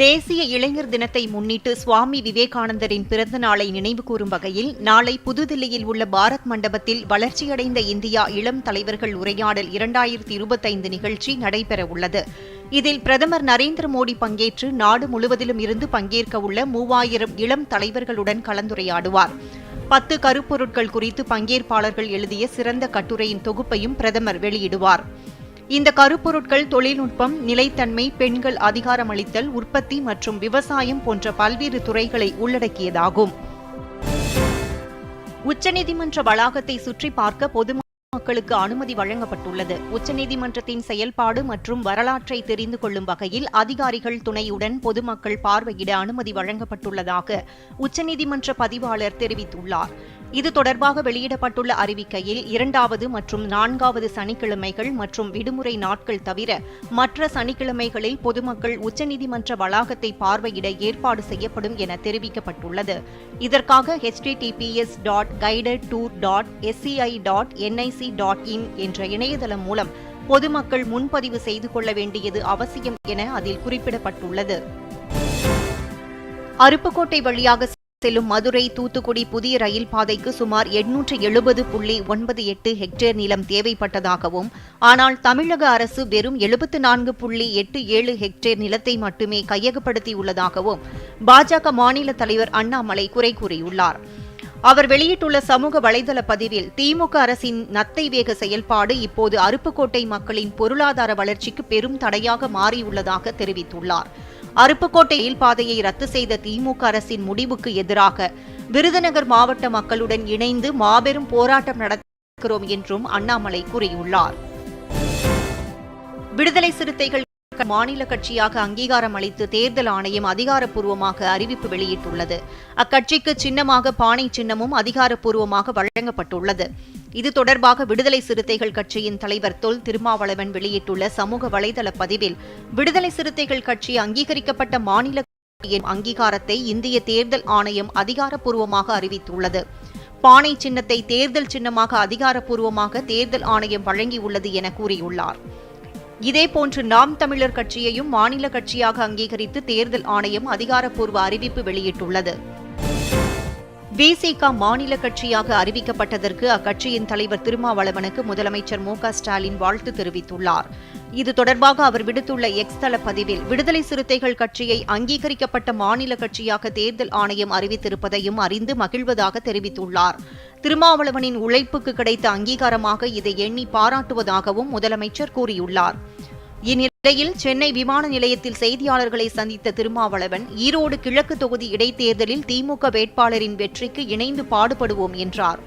தேசிய இளைஞர் தினத்தை முன்னிட்டு சுவாமி விவேகானந்தரின் பிறந்த நாளை நினைவுகூரும் வகையில் நாளை புதுதில்லியில் உள்ள பாரத் மண்டபத்தில் வளர்ச்சியடைந்த இந்தியா இளம் தலைவர்கள் உரையாடல் இரண்டாயிரத்தி இருபத்தைந்து நிகழ்ச்சி நடைபெறவுள்ளது இதில் பிரதமர் நரேந்திர மோடி பங்கேற்று நாடு முழுவதிலும் இருந்து பங்கேற்க உள்ள மூவாயிரம் இளம் தலைவர்களுடன் கலந்துரையாடுவார். பத்து கருப்பொருட்கள் குறித்து பங்கேற்பாளர்கள் எழுதிய சிறந்த கட்டுரையின் தொகுப்பையும் பிரதமர் வெளியிடுவார். இந்த கருப்பொருட்கள் தொழில்நுட்பம் நிலைத்தன்மை பெண்கள் அதிகாரமளித்தல் உற்பத்தி மற்றும் விவசாயம் போன்ற பல்வேறு துறைகளை உள்ளடக்கியதாகும். உச்சநீதிமன்ற வளாகத்தை சுற்றி பார்க்க பொதுமக்களுக்கு அனுமதி வழங்கப்பட்டுள்ளது. உச்சநீதிமன்றத்தின் செயல்பாடு மற்றும் வரலாற்றை தெரிந்து கொள்ளும் வகையில் அதிகாரிகள் துணையுடன் பொதுமக்கள் பார்வையிட அனுமதி வழங்கப்பட்டுள்ளதாக உச்சநீதிமன்ற பதிவாளர் தெரிவித்துள்ளார். இது தொடர்பாக வெளியிடப்பட்டுள்ள அறிவிக்கையில் இரண்டாவது மற்றும் நான்காவது சனிக்கிழமைகள் மற்றும் விடுமுறை நாட்கள் தவிர மற்ற சனிக்கிழமைகளில் பொதுமக்கள் உச்சநீதிமன்ற வளாகத்தை பார்வையிட ஏற்பாடு செய்யப்படும் என தெரிவிக்கப்பட்டுள்ளது. இதற்காக HTTPS dot guided tour dot SCI dot NIC dot in என்ற இணையதளம் மூலம் பொதுமக்கள் முன்பதிவு செய்து கொள்ள வேண்டியது அவசியம் என அதில் குறிப்பிடப்பட்டுள்ளது. அருப்புக்கோட்டை வழியாக செல்லும் மதுரை தூத்துக்குடி புதிய ரயில் பாதைக்கு சுமார் எண்ணூற்று எழுபது புள்ளி ஒன்பது எட்டு ஹெக்டேர் நிலம் தேவைப்பட்டதாகவும் ஆனால் தமிழக அரசு வெறும் எழுபத்து நான்கு புள்ளி எட்டு ஏழு ஹெக்டேர் நிலத்தை மட்டுமே கையகப்படுத்தியுள்ளதாகவும் பாஜக மாநில தலைவர் அண்ணாமலை குறை கூறியுள்ளார். அவர் வெளியிட்டுள்ள சமூக வலைதள பதிவில் திமுக அரசின் நத்தை வேக செயல்பாடு இப்போது அருப்புக்கோட்டை மக்களின் பொருளாதார வளர்ச்சிக்கு பெரும் தடையாக மாறியுள்ளதாக தெரிவித்துள்ளார். அருப்புக்கோட்டை ரயில் பாதையை ரத்து செய்த திமுக அரசின் முடிவுக்கு எதிராக விருதுநகர் மாவட்ட மக்களுடன் இணைந்து மாபெரும் போராட்டம் நடத்துகிறோம் என்றும் அண்ணாமலை கூறியுள்ளார். விடுதலை சிறுத்தைகள் மாநில கட்சியாக அங்கீகாரம் அளித்து தேர்தல் ஆணையம் அதிகாரப்பூர்வமாக அறிவிப்பு வெளியிட்டுள்ளது. அக்கட்சிக்கு சின்னமாக பானை சின்னமும் அதிகாரப்பூர்வமாக வழங்கப்பட்டுள்ளது. இது தொடர்பாக விடுதலை சிறுத்தைகள் கட்சியின் தலைவர் தொல் திருமாவளவன் வெளியிட்டுள்ள சமூக வலைதள பதிவில் விடுதலை சிறுத்தைகள் கட்சி அங்கீகரிக்கப்பட்ட மாநில அங்கீகாரத்தை இந்திய தேர்தல் ஆணையம் அதிகாரப்பூர்வமாக அறிவித்துள்ளது. பானை சின்னத்தை தேர்தல் சின்னமாக அதிகாரப்பூர்வமாக தேர்தல் ஆணையம் வழங்கியுள்ளது என கூறியுள்ளார். இதேபோன்று நாம் தமிழர் கட்சியையும் மாநில கட்சியாக அங்கீகரித்து தேர்தல் ஆணையம் அதிகாரப்பூர்வ அறிவிப்பு வெளியிட்டுள்ளது. விசிக மாநில கட்சியாக அறிவிக்கப்பட்டதற்கு அக்கட்சியின் தலைவர் திருமாவளவனுக்கு முதலமைச்சர் மு ஸ்டாலின் வாழ்த்து தெரிவித்துள்ளார். இது தொடர்பாக அவர் விடுத்துள்ள எக்ஸ் தள பதிவில் விடுதலை சிறுத்தைகள் கட்சியை அங்கீகரிக்கப்பட்ட மாநில கட்சியாக தேர்தல் ஆணையம் அறிவித்திருப்பதையும் அறிந்து மகிழ்வதாக தெரிவித்துள்ளார். திருமாவளவனின் உழைப்புக்கு கிடைத்த அங்கீகாரமாக இதை எண்ணி பாராட்டுவதாகவும் முதலமைச்சர் கூறியுள்ளார். இந்நிலையில் சென்னை விமான நிலையத்தில் செய்தியாளர்களை சந்தித்த திருமாவளவன் ஈரோடு கிழக்கு தொகுதி இடைத்தேர்தலில் திமுக வேட்பாளரின் வெற்றிக்கு இணைந்து பாடுபடுவோம் என்றார்.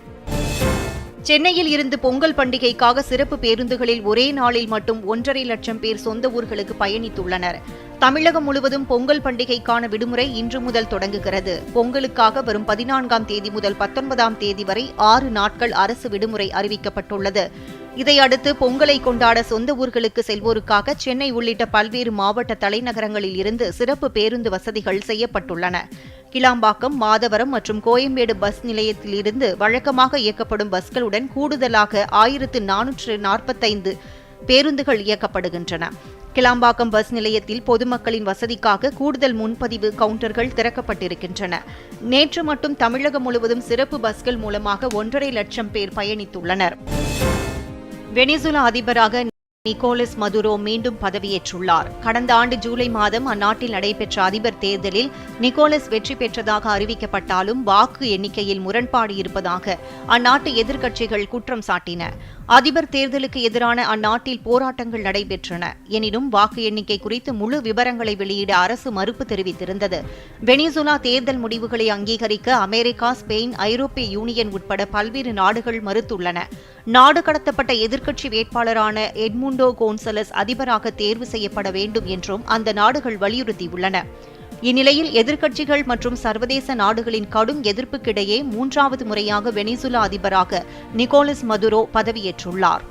சென்னையில் இருந்து பொங்கல் பண்டிகைக்காக சிறப்பு பேருந்துகளில் ஒரே நாளில் மட்டும் ஒன்றரை லட்சம் பேர் சொந்த ஊர்களுக்கு பயணித்துள்ளனர். தமிழகம் முழுவதும் பொங்கல் பண்டிகைக்கான விடுமுறை இன்று முதல் தொடங்குகிறது. பொங்கலுக்காக வரும் பதினான்காம் தேதி முதல் பத்தொன்பதாம் தேதி வரை ஆறு நாட்கள் அரசு விடுமுறை அறிவிக்கப்பட்டுள்ளது. இதையடுத்து பொங்கலை கொண்டாட சொந்த ஊர்களுக்கு செல்வோருக்காக சென்னை உள்ளிட்ட பல்வேறு மாவட்ட தலைநகரங்களில் இருந்து சிறப்பு பேருந்து வசதிகள் செய்யப்பட்டுள்ளன. கிளாம்பாக்கம் மாதவரம் மற்றும் கோயம்பேடு பஸ் நிலையத்திலிருந்து வழக்கமாக இயக்கப்படும் பஸ்களுடன் கூடுதலாக ஆயிரத்து நானூற்று நாற்பத்தைந்து பேருந்துகள் இயக்கப்படுகின்றன. கிளாம்பாக்கம் பஸ் நிலையத்தில் பொதுமக்களின் வசதிக்காக கூடுதல் முன்பதிவு கவுண்டர்கள் திறக்கப்பட்டிருக்கின்றன. நேற்று மட்டும் தமிழகம் முழுவதும் சிறப்பு பஸ்கள் மூலமாக ஒன்றரை லட்சம் பேர் பயணித்துள்ளனர். வெனிசுலா அதிபராக நிக்கோலஸ் மதுரோ மீண்டும் பதவியேற்றுள்ளார். கடந்த ஆண்டு ஜூலை மாதம் அந்நாட்டில் நடைபெற்ற அதிபர் தேர்தலில் நிக்கோலஸ் வெற்றி பெற்றதாக அறிவிக்கப்பட்டாலும் வாக்கு எண்ணிக்கையில் முரண்பாடு இருப்பதாக அந்நாட்டு எதிர்க்கட்சிகள் குற்றம் சாட்டின. அதிபர் தேர்தலுக்கு எதிரான அந்நாட்டில் போராட்டங்கள் நடைபெற்றன. எனினும் வாக்கு எண்ணிக்கை குறித்து முழு விவரங்களை வெளியிட அரசு மறுப்பு தெரிவித்திருந்தது. வெனிசுலா தேர்தல் முடிவுகளை அங்கீகரிக்க அமெரிக்கா ஸ்பெயின் ஐரோப்பிய யூனியன் உட்பட பல்வேறு நாடுகள் மறுத்துள்ளன. நாடு கடத்தப்பட்ட எதிர்க்கட்சி வேட்பாளரான எட்முண்டோ கோன்சலஸ் அதிபராக தேர்வு செய்யப்பட வேண்டும் என்றும் அந்த நாடுகள் வலியுறுத்தியுள்ளன. இந்நிலையில் எதிர்க்கட்சிகள் மற்றும் சர்வதேச நாடுகளின் கடும் எதிர்ப்புக்கிடையே மூன்றாவது முறையாக வெனிசுலா அதிபராக நிக்கோலஸ் மதுரோ பதவியேற்றுள்ளார்.